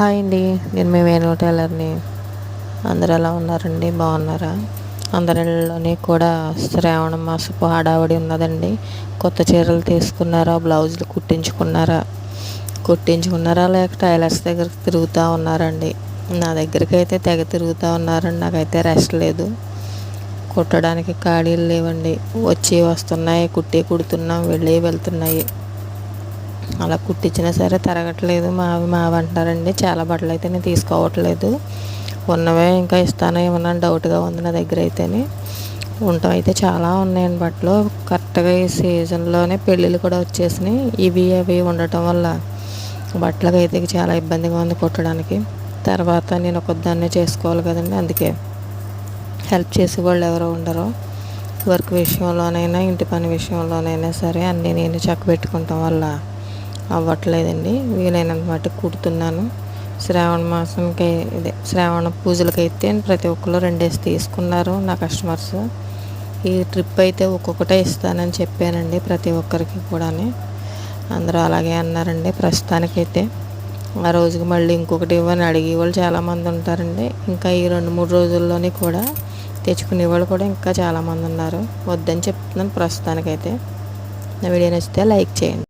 Hi అండి. నేను మీ వేణు టైలర్ని. అందరు ఎలా ఉన్నారండి? బాగున్నారా? అందరిలోని కూడా శ్రావణ మాసపు హడావడి ఉన్నదండి. కొత్త చీరలు తీసుకున్నారా? బ్లౌజులు కుట్టించుకున్నారా? కుట్టించుకున్నారా? లేక టైలర్స్ దగ్గరికి తిరుగుతూ ఉన్నారండి. నా దగ్గరికి అయితే తెగ తిరుగుతూ ఉన్నారండి. నాకైతే రెస్ట్ లేదు. కుట్టడానికి ఖాళీలు లేవండి. వచ్చి వస్తున్నాయి కుట్టి కుడుతున్నాం వెళ్ళి వెళ్తున్నాయి. అలా కుట్టించినా సరే తరగట్లేదు. మావి మావి అంటారండి చాలా బట్టలు అయితే నేను తీసుకోవట్లేదు. ఉన్నవే ఇంకా ఇస్తానో ఏమన్నా డౌట్గా ఉంది నా దగ్గర అయితేనే. ఉండటం అయితే చాలా ఉన్నాయండి బట్టలు. కరెక్ట్గా ఈ సీజన్లోనే పెళ్ళిళ్ళు కూడా వచ్చేసినాయి. ఇవి అవి ఉండటం వల్ల బట్టలకు అయితే చాలా ఇబ్బందిగా ఉంది కుట్టడానికి. తర్వాత నేను ఒకదాన్నే చేసుకోవాలి కదండి అందుకే హెల్ప్ చేసే వాళ్ళు ఎవరో ఉండరు. వర్క్ విషయంలోనైనా ఇంటి పని విషయంలోనైనా సరే అన్నీ నేను చక్క పెట్టుకుంటాం వల్ల అవ్వట్లేదండి. వీలైనంత మట్టుకు కుడుతున్నాను. శ్రావణ మాసంకి ఇదే. శ్రావణ పూజలకైతే ప్రతి ఒక్కరు రెండేసి తీసుకున్నారు నా కస్టమర్స్. ఈ ట్రిప్ అయితే ఒక్కొక్కటే ఇస్తానని చెప్పానండి ప్రతి ఒక్కరికి కూడా అందరూ అలాగే అన్నారండి ప్రస్తుతానికైతే. ఆ రోజుకి మళ్ళీ ఇంకొకటి ఇవ్వని అడిగే వాళ్ళు చాలామంది ఉంటారండి. ఇంకా ఈ రెండు మూడు రోజుల్లోనే కూడా తెచ్చుకునే వాళ్ళు కూడా ఇంకా చాలామంది ఉన్నారు. వద్దని చెప్తున్నాను ప్రస్తుతానికైతే. నా వీడియో నచ్చితే లైక్ చేయండి.